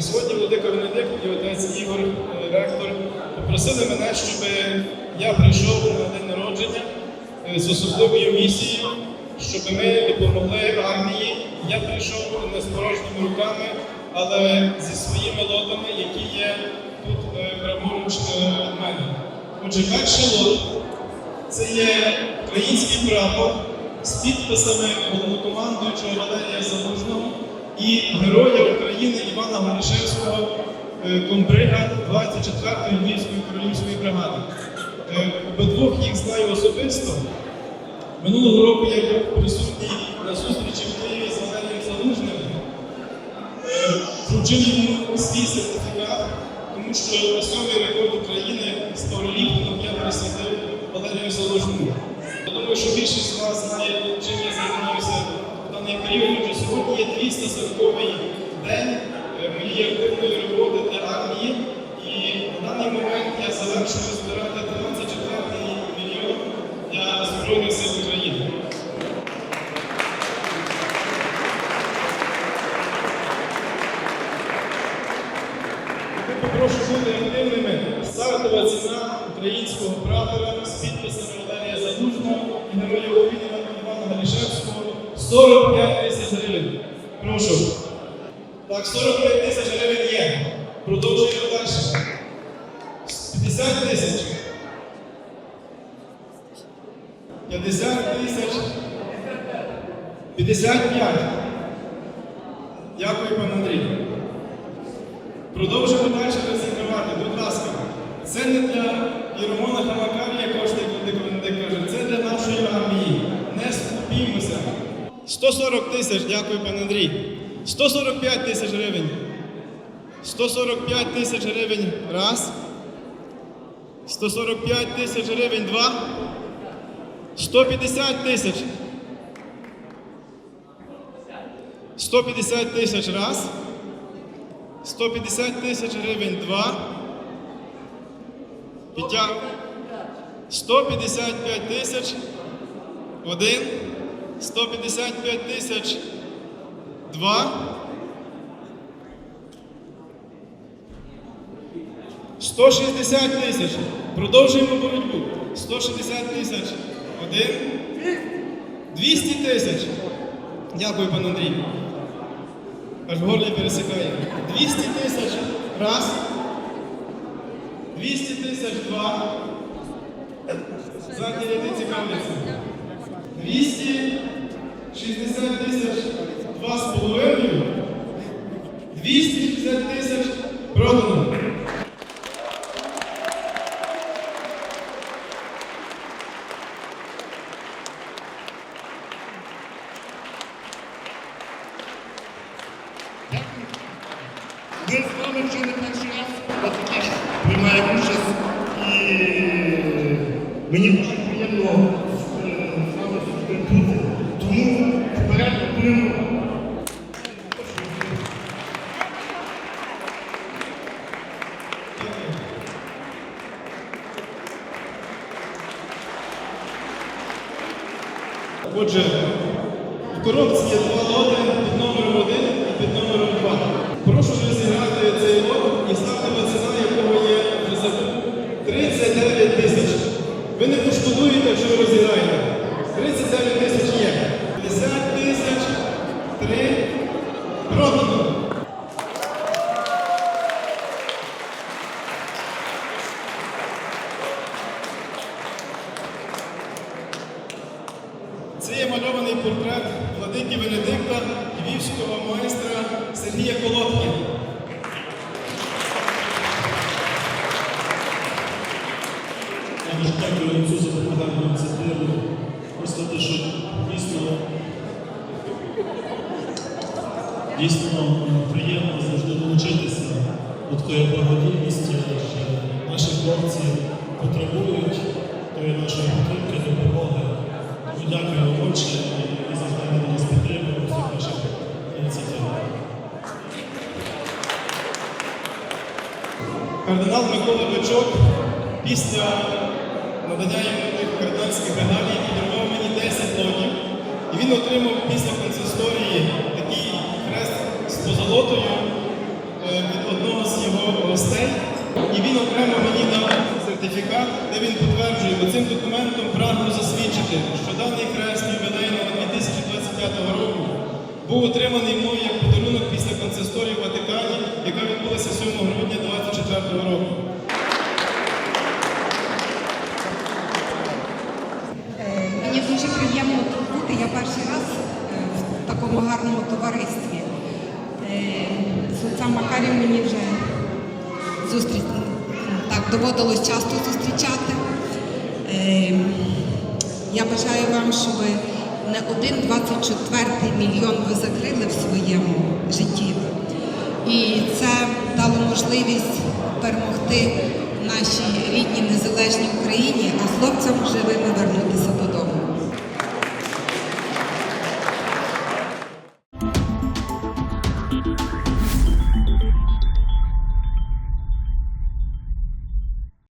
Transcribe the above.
І сьогодні Владика Венедикт і отець Ігор, е, ректор, попросили мене, щоб я прийшов на день народження е, з особливою місією, щоб ми допомогли армії. Я прийшов не з порожніми руками, але зі своїми лотами, які є тут е, праворуч від мене. Отже, перший лот це є український прапор з підписами головнокомандуючого Валерія Залужного і Героя України Івана Горішевського е, комбрига 24-ї Львівської королівської бригади. Е, Обидвох їх знаю особисто. Минулого року я був присутній на зустрічі в Києві з Валерієм Залужним. Е, Вручив йому свій сертифікат, тому що сьомий рекорд України з пауерліфтингом я присвятив Валерію Залужному. Я думаю, що більшість з вас знає, чим я займаюся даний період. Отже, сьогодні є 240-й день е, моєї активної роботи для армії. І на даний момент я завершую збирати 24-й мільйон для Збройних сил України. Попрошу бути активними. Стартова ціна українського прапора з підписами Валерія Залужного і Героя України Івана Галішевського 45 тисяч гривень. Прошу. Так, 45 тисяч гривень є. Продовжуємо далі. 50 тисяч. 50 тисяч. 55. Дякую, пан Андрій. Продовжуємо далі розігравати. Будь ласка, це не для Єромона Хамакарія кошти, як Владик каже, це для нашої армії. Не скупімося. 140 тисяч, дякую, пан Андрій. 145 тисяч гривень. 145 тисяч гривень. Раз. 145 тисяч гривень. Два. 150 тисяч. 150 тисяч раз. 150 тисяч гривень два. Підтя... 155 тисяч. Один. 155 тисяч. Два. 160 тисяч. Продовжуємо боротьбу. 160 тисяч. Один. 200 тисяч. Дякую, пан Андрій. Аж в горлі пересикає. 200 тисяч раз. 200 тисяч два. Задні ряди цікавляться. 260 тисяч два з половиною. 260 тисяч продано. Ми з вами вже не перший раз приймаємо участь і мені дуже приємно е, з вами завжди бути. Тому вперед будемо. Отже, в коробці є два лоти під номером 1 і під номером 2. Прошу розіграти цей лот і стартова ціна якого є вже забув 39 тисяч. Ви не пошкодуєте, якщо ви розіграєте. 39 тисяч є. 50 тисяч. 3. Продано. Це є мальований портрет владики Венедикта, львівського майстра Сергія Колодки. Я дуже дякую отцю за гарну ініціативу. Просто те, що дійсно, дійсно приємно завжди долучитися до такої благодійності, що наші хлопці потребують тої нашої підтримки, допомоги. Тому дякую отче і завжди Кардинал Микола Бичок після надання йому кардинальських регалій подарував мені 10 лотів. І він отримав після консисторії такий хрест з позолотою е, від І він окремо мені дав сертифікат, де він підтверджує, бо цим документом прагну засвідчити, що даний хрест ювілейного 2025 року був отриманий мною як подарунок після консисторії в Ватикані, яка відбулася 7 грудня 2024 року. Е, Мені дуже приємно тут бути. Я перший раз е, в такому гарному товаристві. Е, З Макарів мені вже зустріч так доводилось часто зустрічати. Е, Я бажаю вам, щоб не один 24 мільйон ви закрили в своєму житті. І це дало можливість перемогти нашій рідній незалежній Україні, а хлопцям живими вернутися додому.